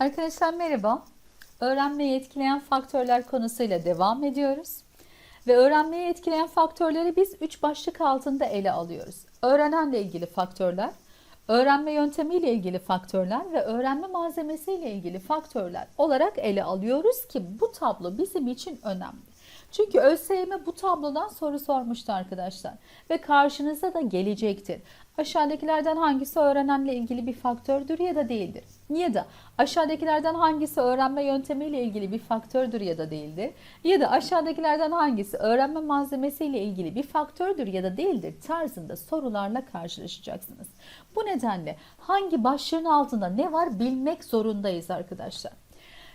Arkadaşlar merhaba. Öğrenmeyi etkileyen faktörler konusuyla devam ediyoruz. Ve öğrenmeyi etkileyen faktörleri biz üç başlık altında ele alıyoruz. Öğrenenle ilgili faktörler, öğrenme yöntemiyle ilgili faktörler ve öğrenme malzemesiyle ilgili faktörler olarak ele alıyoruz ki bu tablo bizim için önemli. Çünkü ÖSYM bu tablodan soru sormuştu arkadaşlar ve karşınıza da gelecektir. Aşağıdakilerden hangisi öğrenenle ilgili bir faktördür ya da değildir? Ya da aşağıdakilerden hangisi öğrenme yöntemiyle ilgili bir faktördür ya da değildir? Ya da aşağıdakilerden hangisi öğrenme malzemesiyle ilgili bir faktördür ya da değildir tarzında sorularla karşılaşacaksınız. Bu nedenle hangi başlığın altında ne var bilmek zorundayız arkadaşlar.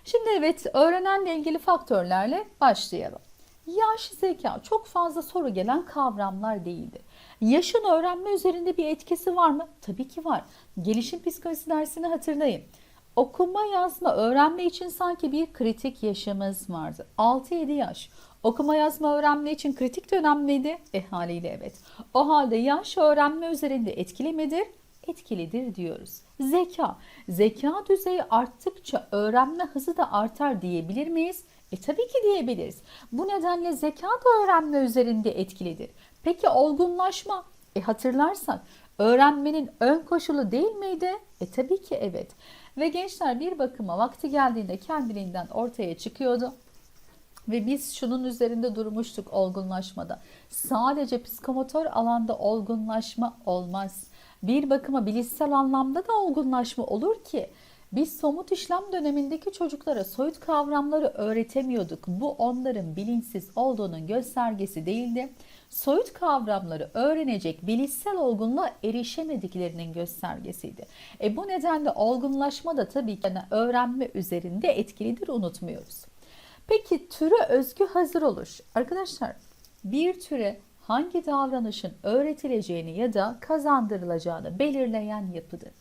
Şimdi evet öğrenenle ilgili faktörlerle başlayalım. Yaş, zeka çok fazla soru gelen kavramlar değildir. Yaşın öğrenme üzerinde bir etkisi var mı? Tabii ki var. Gelişim psikolojisi dersini hatırlayın. Okuma yazma öğrenme için sanki bir kritik yaşımız vardı. 6-7 yaş. Okuma yazma öğrenme için kritik dönem miydi? E haliyle evet. O halde yaş öğrenme üzerinde etkili midir? Etkilidir diyoruz. Zeka. Zeka düzeyi arttıkça öğrenme hızı da artar diyebilir miyiz? E tabii ki diyebiliriz. Bu nedenle zeka da öğrenme üzerinde etkilidir. Peki olgunlaşma? E hatırlarsak öğrenmenin ön koşulu değil miydi? E tabii ki evet. Ve gençler bir bakıma vakti geldiğinde kendiliğinden ortaya çıkıyordu. Ve biz şunun üzerinde durmuştuk olgunlaşmada. Sadece psikomotor alanda olgunlaşma olmaz. Bir bakıma bilişsel anlamda da olgunlaşma olur ki biz somut işlem dönemindeki çocuklara soyut kavramları öğretemiyorduk. Bu onların bilinçsiz olduğunun göstergesi değildi. Soyut kavramları öğrenecek bilişsel olgunluğa erişemediklerinin göstergesiydi. E bu nedenle olgunlaşma da tabii ki öğrenme üzerinde etkilidir unutmuyoruz. Peki türe özgü hazır oluş. Arkadaşlar bir türe hangi davranışın öğretileceğini ya da kazandırılacağını belirleyen yapıdır.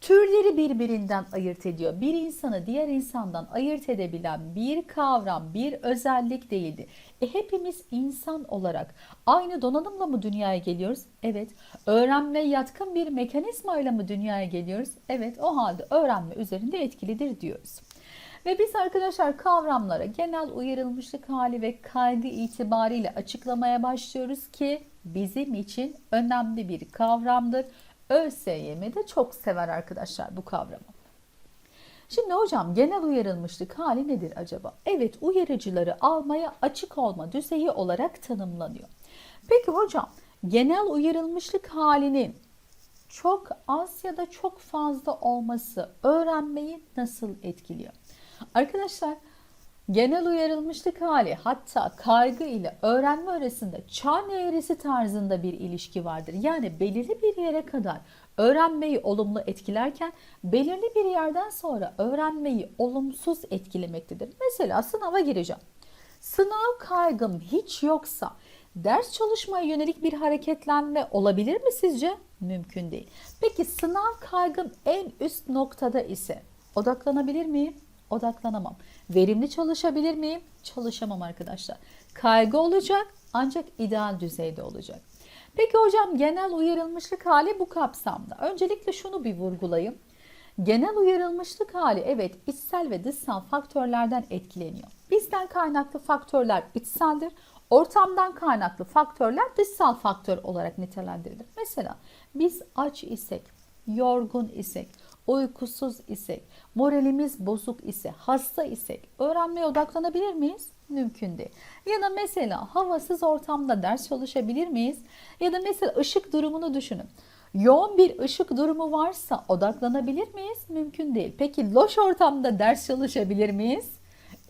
Türleri birbirinden ayırt ediyor. Bir insanı diğer insandan ayırt edebilen bir kavram, bir özellik değildi. E hepimiz insan olarak aynı donanımla mı dünyaya geliyoruz? Evet. Öğrenme yatkın bir mekanizmayla mı dünyaya geliyoruz? Evet. O halde öğrenme üzerinde etkilidir diyoruz. Ve biz arkadaşlar kavramlara genel uyarılmışlık hali ve kaygı itibariyle açıklamaya başlıyoruz ki bizim için önemli bir kavramdır. ÖSYM de çok sever arkadaşlar bu kavramı. Şimdi hocam genel uyarılmışlık hali nedir acaba? Evet uyarıcıları almaya açık olma düzeyi olarak tanımlanıyor. Peki hocam genel uyarılmışlık halinin çok az ya da çok fazla olması öğrenmeyi nasıl etkiliyor? Arkadaşlar genel uyarılmışlık hali hatta kaygı ile öğrenme arasında çan eğrisi tarzında bir ilişki vardır. Yani belirli bir yere kadar öğrenmeyi olumlu etkilerken belirli bir yerden sonra öğrenmeyi olumsuz etkilemektedir. Mesela sınava gireceğim. Sınav kaygım hiç yoksa ders çalışmaya yönelik bir hareketlenme olabilir mi sizce? Mümkün değil. Peki sınav kaygım en üst noktada ise odaklanabilir miyim? Odaklanamam. Verimli çalışabilir miyim? Çalışamam arkadaşlar. Kaygı olacak ancak ideal düzeyde olacak. Peki hocam genel uyarılmışlık hali bu kapsamda. Öncelikle şunu bir vurgulayayım. Genel uyarılmışlık hali evet içsel ve dışsal faktörlerden etkileniyor. Bizden kaynaklı faktörler içseldir. Ortamdan kaynaklı faktörler dışsal faktör olarak nitelendirilir. Mesela biz aç isek, yorgun isek, uykusuz isek, moralimiz bozuk ise, hasta isek öğrenmeye odaklanabilir miyiz? Mümkün değil. Ya da mesela havasız ortamda ders çalışabilir miyiz? Ya da mesela ışık durumunu düşünün. Yoğun bir ışık durumu varsa odaklanabilir miyiz? Mümkün değil. Peki loş ortamda ders çalışabilir miyiz?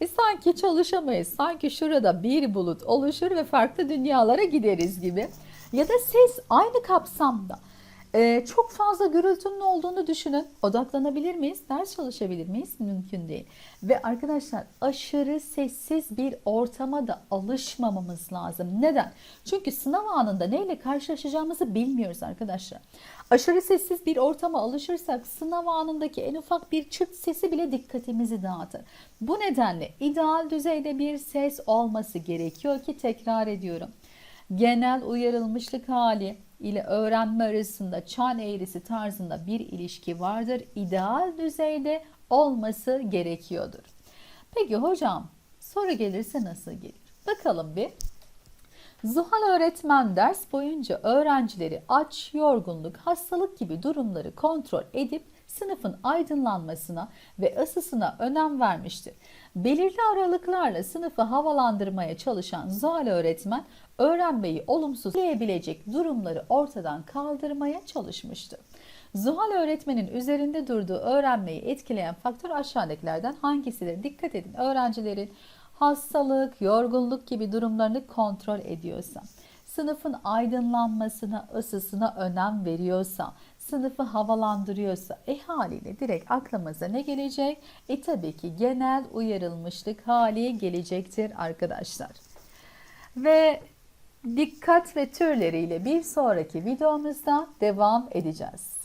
E sanki çalışamayız. Sanki şurada bir bulut oluşur ve farklı dünyalara gideriz gibi. Ya da ses aynı kapsamda. Ee, çok fazla gürültünün olduğunu düşünün. Odaklanabilir miyiz? Ders çalışabilir miyiz? Mümkün değil. Ve arkadaşlar aşırı sessiz bir ortama da alışmamamız lazım. Neden? Çünkü sınav anında neyle karşılaşacağımızı bilmiyoruz arkadaşlar. Aşırı sessiz bir ortama alışırsak sınav anındaki en ufak bir çıt sesi bile dikkatimizi dağıtır. Bu nedenle ideal düzeyde bir ses olması gerekiyor ki tekrar ediyorum. Genel uyarılmışlık hali ile öğrenme arasında çan eğrisi tarzında bir ilişki vardır. İdeal düzeyde olması gerekiyordur. Peki hocam soru gelirse nasıl gelir? Bakalım bir. Zuhal öğretmen ders boyunca öğrencileri aç, yorgunluk, hastalık gibi durumları kontrol edip sınıfın aydınlanmasına ve ısısına önem vermiştir. Belirli aralıklarla sınıfı havalandırmaya çalışan Zuhal öğretmen öğrenmeyi olumsuz etkileyebilecek durumları ortadan kaldırmaya çalışmıştır. Zuhal öğretmenin üzerinde durduğu öğrenmeyi etkileyen faktör aşağıdakilerden hangisidir? Dikkat edin öğrencilerin hastalık, yorgunluk gibi durumlarını kontrol ediyorsa, sınıfın aydınlanmasına, ısısına önem veriyorsa, sınıfı havalandırıyorsa, e haliyle direkt aklımıza ne gelecek? E tabii ki genel uyarılmışlık hali gelecektir arkadaşlar. Ve dikkat ve türleriyle bir sonraki videomuzda devam edeceğiz.